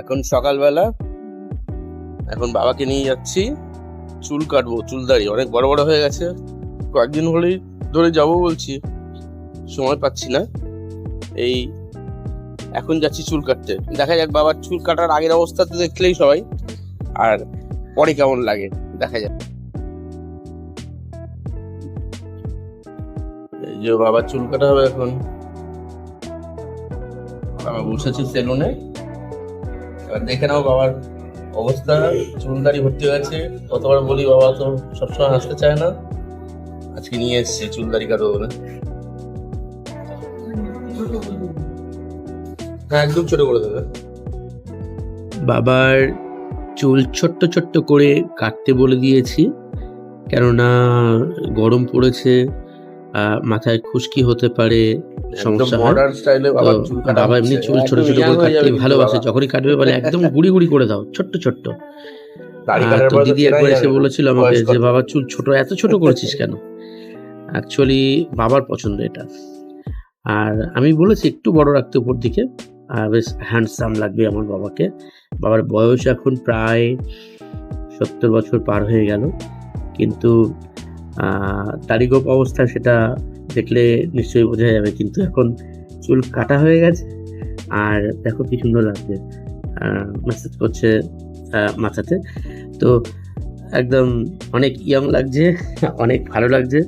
এখন সকালবেলা এখন বাবাকে নিয়ে যাচ্ছি। চুল কাটবো চুল দাড়ি অনেক বড় বড় হয়ে গেছে। কয়েকদিন হলেই ধরে যাব বলছি। সময় পাচ্ছি না। এই এখন যাচ্ছি চুল কাটতে। দেখা যাক বাবার চুল কাটার আগের অবস্থা তো দেখলেই সবাই। আর পরে কেমন লাগে, দেখা যাক। যে বাবার চুল কাটা হবে এখন। বাবা বসেছে সেলুনে। এবার দেখে নাও বাবার অবস্থা চুল দাড়ি ভর্তি হয়ে গেছে কতবার বলি বাবা তো সবসময় হাসতে চায় না। আজকে নিয়ে এসছে চুল দাড়ি কাটবো বলে। হ্যাঁ একদম ছোট করে দেবে। বাবার চুল ছোট্ট ছোট্ট করে কাটতে বলে দিয়েছি। কেননা গরম পড়েছে মাথায় খুশকি হতে পারে সমস্যা বাবা এমনি চুল ছোট ছোট করে কাটতে ভালোবাসে যখনই কাটবে বলে একদম গুড়ি গুড়ি করে দাও ছোট্ট ছোট্ট। তো দিদি একবার এসে। বলেছিল আমাকে যে? বাবা চুল ছোট এত ছোট করেছিস কেন? অ্যাকচুয়ালি বাবার পছন্দ এটা। আর আমি বলেছি একটু বড় রাখতে উপর দিকে। আর বেশ হ্যান্ডসাম লাগবে আমার বাবাকে। বাবার বয়স এখন প্রায় সত্তর বছর পার হয়ে গেল। কিন্তু দাড়িগোপ অবস্থা সেটা দেখলে নিশ্চয়ই বোঝা যাবে, কিন্তু এখন চুল কাটা হয়ে গেছে আর দেখো কি সুন্দর লাগছে। মেসেজ করছে মাথাতে। তো একদম অনেক ইয়ং লাগছে, অনেক ভালো লাগছে।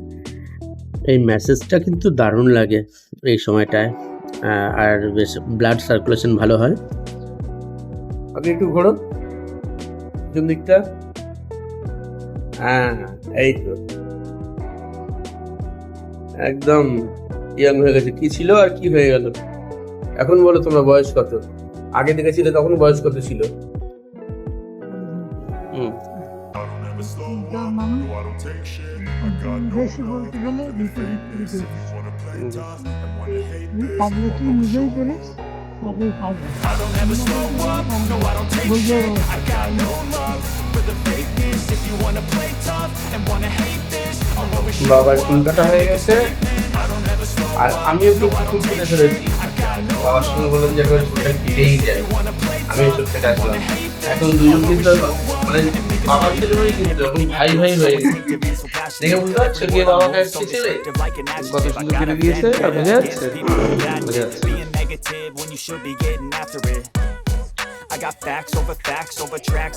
এই মেসেজটা কিন্তু দারুণ লাগে এই সময়টায়। আর বেশ ব্লাড সার্কুলেশন ভালো হয়। আগে একটু ঘোরো। দিকটা। হ্যাঁ এই তো। একদম ইয়াং হয়ে গেছে। কি ছিল আর কি হয়ে গেল? এখন বলো তোমরা বয়স কত? আগে দেখেছিলে তখন বয়স কত ছিল? হুম। বেশি বলতে গেলে পাবলিক তুই নিজেই বলিস তবেই পাবো বুঝতে বাবার চুল কাটা হয়ে গেছে। আর আমিও একটু চুল কেটে ফেলেছি বাবার সঙ্গে বললাম যে একবার চুলটা কেটেই যায়। আমি চুল কেটে এখন দুজন কিন্তু মানে বাবার ছেলে কিন্তু এখন ভাই ভাই হয়ে গেছে। দেখে বুঝতে পারছ গিয়ে বাবাকে আসছে ছেলে? কত সুন্দর কেটে. I got facts over facts over tracks.